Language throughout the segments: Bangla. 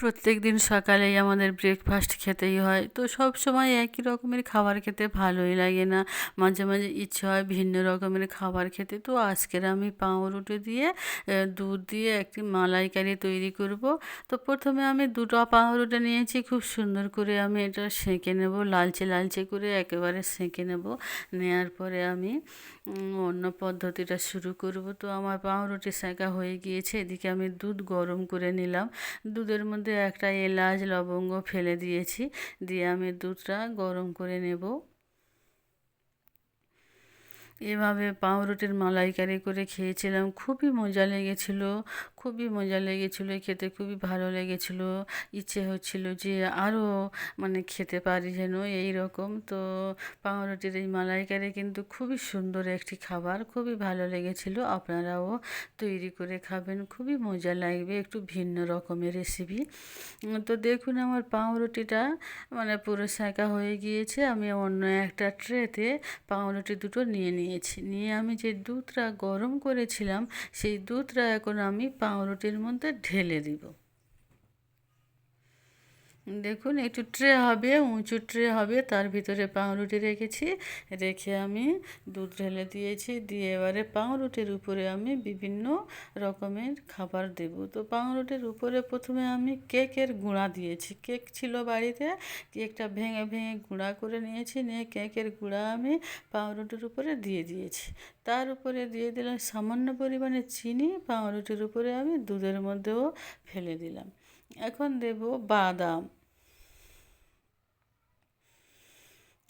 প্রত্যেক দিন সকালেই আমাদের ব্রেকফাস্ট খেতেই হয়। তো সব সময় একই রকমের খাবার খেতে ভালোই লাগে না। মাঝে মাঝে ইচ্ছে হয় ভিন্ন রকমের খাবার খেতে। তো আজকের আমি পাউরুটি দিয়ে দুধ দিয়ে একটি মালাইকারি তৈরি করব। তো প্রথমে আমি দুটো পাউরুটি নিয়েছি। খুব সুন্দর করে আমি এটা সেঁকে নেব, লালচে লালচে করে একেবারে সেঁকে নেব। নেওয়ার পরে আমি অন্য পদ্ধতিটা শুরু করব। তো আমার পাউরুটি সেঁকা হয়ে গিয়েছে, এদিকে আমি দুধ গরম করে নিলাম। দুধের মধ্যে একটা এলাচ, লবঙ্গ ফেলে দিয়েছি, দিয়ে আমি দুধটা গরম করে নেব। এভাবে পাউরুটির মালাইকারি করে খেয়েছিলাম, খুবই মজা লেগেছিল। খুবই মজা লেগেছিলো, খেতে খুবই ভালো লেগেছিল। ইচ্ছে হচ্ছিল যে আরও মানে খেতে পারি যেন এই রকম তো পাউরুটির এই মালাইকারি কিন্তু খুবই সুন্দর একটি খাবার, খুবই ভালো লেগেছিল। আপনারাও তৈরি করে খাবেন, খুবই মজা লাগবে, একটু ভিন্ন রকমের রেসিপি তো দেখুন আমার পাউরুটিটা মানে পুরো সেঁকা হয়ে গিয়েছে। আমি অন্য একটা ট্রেতে পাউরুটি দুটো নিয়ে নিয়েছি। নিয়ে আমি যে দুধটা গরম করেছিলাম, সেই দুধটা এখন আমি পাউরুটির মধ্যে ঢেলে দিব। দেখুন, একটু ট্রে হবে, উঁচু ট্রে হবে, তার ভিতরে পাউরুটি রেখেছি। রেখে আমি দুধ ঢেলে দিয়েছি, দিয়ে এবারে পাউরুটির উপরে আমি বিভিন্ন রকমের খাবার দেব। তো পাউরুটির উপরে প্রথমে আমি কেকের গুঁড়া দিয়েছি। কেক ছিল বাড়িতে, কেকটা ভেঙে ভেঙে গুঁড়া করে নিয়েছি, নিয়ে কেকের গুঁড়া আমি পাউরুটির উপরে দিয়ে দিয়েছি। তার উপরে দিয়ে দিলাম সামান্য পরিমাণে চিনি, পাউরুটির উপরে আমি দুধের মধ্যেও ফেলে দিলাম। এখন দেব বাদাম।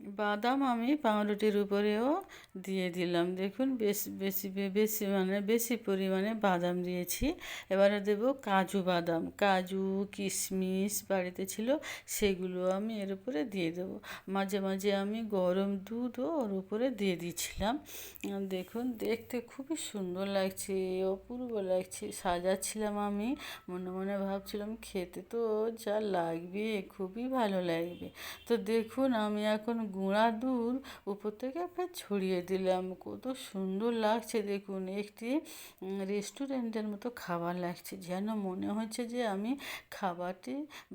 বাদাম আমি পাউরুটির উপরেও দিয়ে দিলাম। দেখুন, বেশি বেশি বেশি মানে বেশি পরিমাণে বাদাম দিয়েছি। এবারে দেব কাজু বাদাম। কাজু, কিশমিশ বাড়িতে ছিল, সেগুলো আমি এর উপরে দিয়ে দেব। মাঝে মাঝে আমি গরম দুধও ওর উপরে দিয়ে দিচ্ছিলাম। দেখুন, দেখতে খুবই সুন্দর লাগছে, অপূর্ব লাগছে। সাজাচ্ছিলাম আমি, মনে মনে ভাবছিলাম খেতে তো যা লাগবে, খুবই ভালো লাগবে। তো দেখুন, আমি এখন গুঁড়া দুধ উপর থেকে ফের ছড়িয়ে দিলাম। কত সুন্দর লাগছে দেখুন, একটি রেস্টুরেন্টের মতো খাবার লাগছে। যেন মনে হচ্ছে যে আমি খাবারটি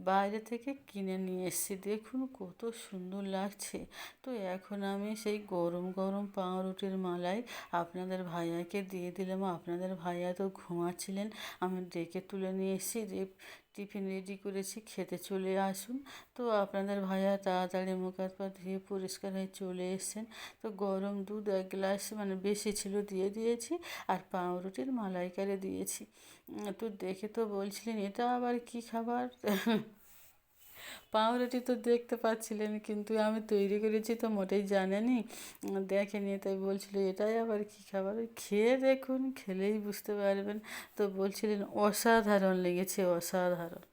বাইরে থেকে কিনে নিয়ে এসেছি। দেখুন কত সুন্দর লাগছে। তো এখন আমি সেই গরম গরম পাউরুটির মালাই আপনাদের ভাইয়াকে দিয়ে দিলাম। আপনাদের ভাইয়া তো ঘুমাচ্ছিলেন, আমি ডেকে তুলে নিয়ে এসেছি। টিফিন রেডি করেছি, খেতে চলে আসুন। তো আপনাদের ভাইয়া তাড়াতাড়ি মুখ হাত পা ধুয়ে পরিষ্কার হয়ে চলে এসছেন। তো গরম দুধ এক গ্লাস মানে বেশি ছিল দিয়ে দিয়েছি, আর পাউরুটির মালাইকারি দিয়েছি। তো দেখে তো বলছিলেন, এটা আবার কি খাবার? পাউরুটি তো দেখতে পাচ্ছিলেন, কিন্তু আমি তৈরি করেছি তো মোটেই জানেনি। দেখেনি তাই বলছিল, এটাই আবার কী খাবার? খেয়ে দেখুন, খেলেই বুঝতে পারবেন। তো বলছিলেন, অসাধারণ লেগেছে, অসাধারণ।